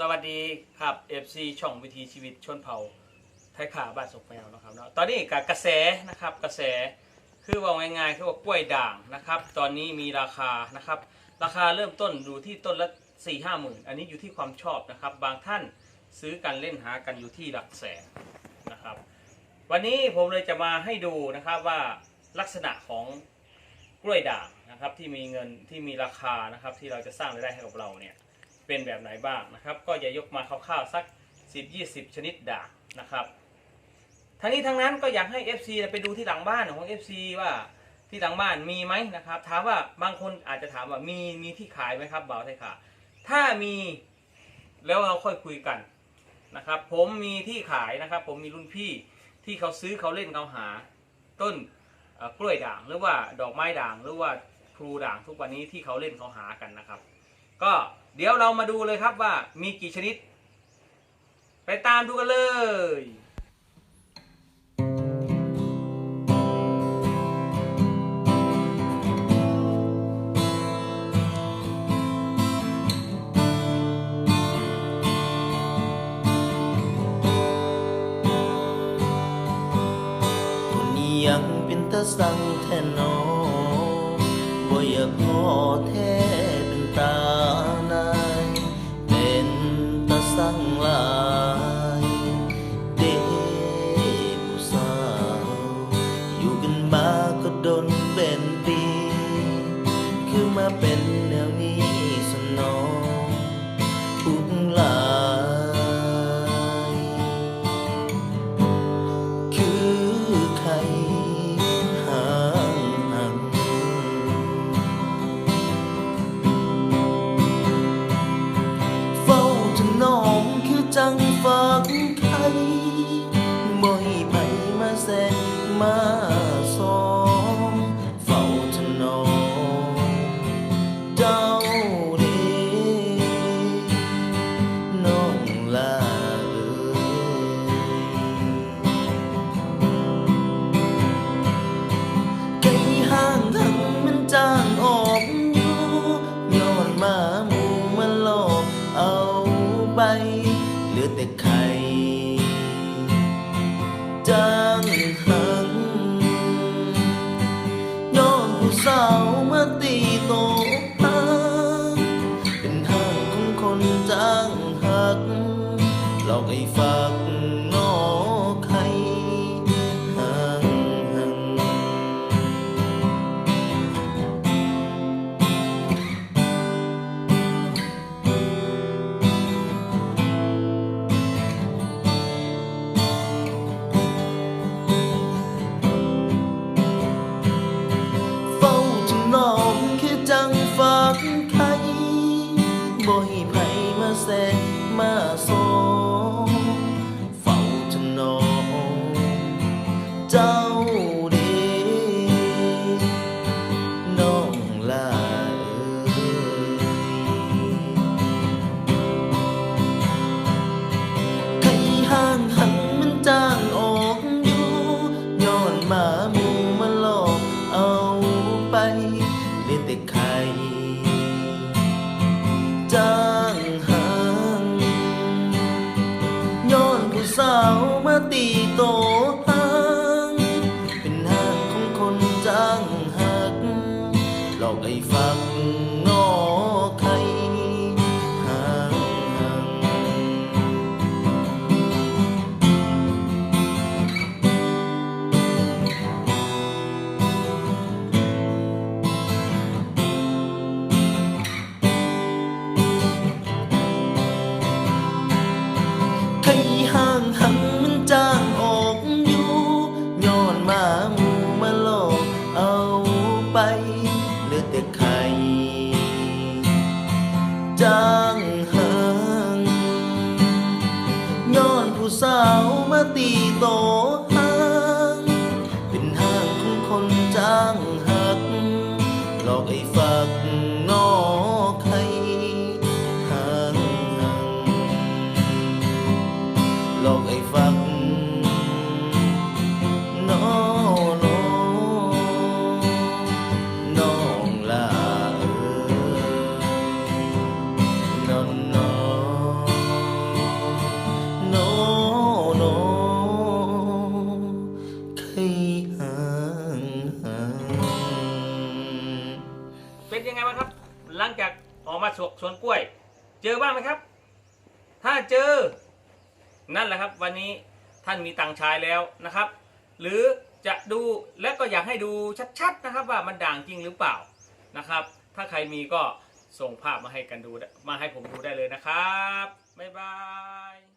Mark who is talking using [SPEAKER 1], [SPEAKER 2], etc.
[SPEAKER 1] สวัสดีครับ FC ช่องวิถีชีวิตชนเผ่าไทยขาบ้านศกแมวนะครับเนาะตอนนี้กับกระแสนะครับกระแสคือว่าง่ายๆคือว่ากล้วยด่างนะครับ ตอนนี้มีราคานะครับ ราคาเริ่มต้นอยู่ที่ต้นละ4ี่ห้าหมื่นอันนี้อยู่ที่ความชอบนะครับ บางท่านซื้อกันเล่นหากันอยู่ที่หลักแสนนะครับ วันนี้ผมเลยจะมาให้ดูนะครับว่าลักษณะของกล้วยด่างนะครับที่มีเงินที่มีราคานะครับที่เราจะสร้างรายได้ให้กับเราเนี่ย เป็นแบบไหนบ้างนะครับ ก็จะยกมาคร่าวๆสัก 10-20 ชนิดด่างนะครับทั้งนี้ทั้งนั้นก็อยากให้ FC ไปดูที่หลังบ้านของ FC ว่าที่หลังบ้านมีไหมนะครับ ถามว่าบางคนอาจจะถามว่ามีมีที่ขายไหมครับบ่าวไทยขาถ้ามีแล้วเราค่อยคุยกันนะครับ ผมมีที่ขายนะครับ ผมมีรุ่นพี่ที่เขาซื้อเขาเล่นเขาหา ต้นกล้วยด่างหรือว่าดอกไม้ด่างหรือว่าพลูด่างทุกวันนี้ที่เขาเล่นเขาหากันนะครับ ก็ เดี๋ยวเรามาดูเลยครับว่ามีกี่ชนิด ไปตามดูกันเลย
[SPEAKER 2] ยังเป็นตาสังแท่นอบ่อยากพอแท้ ให้ไปมาแสงมาสองเฝ้าถนอมเจ้าเดีน้องลาเอ่ยไก่ห้างทั้งมันจ้างออกอยู่ย้อนมาหมู่มาหลอกเอาไปเหลือแต่ข่จ้ หลอกไอ้ฝากนอกไข่ห่างหังเฝ้าจังน้องคือจังฝากไข่บ่ให้ไผมาแสก มาตีโต ผู้สาวมาตีโตห้าง เป็นห้างของคนจ้างหัก หลอกไอ้ฝากนอง หลัง
[SPEAKER 1] จากออกมาสวสวนกล้วย เจอบ้างไหมครับ ถ้าเจอ นั่นแหละครับ วันนี้ท่านมีตังชายแล้วนะครับ หรือจะดูและก็อยากให้ดูชัดๆนะครับ ว่ามันด่างจริงหรือเปล่านะครับ ถ้าใครมีก็ส่งภาพมาให้กันดูมาให้ผมดูได้เลยนะครับบ๊ายบาย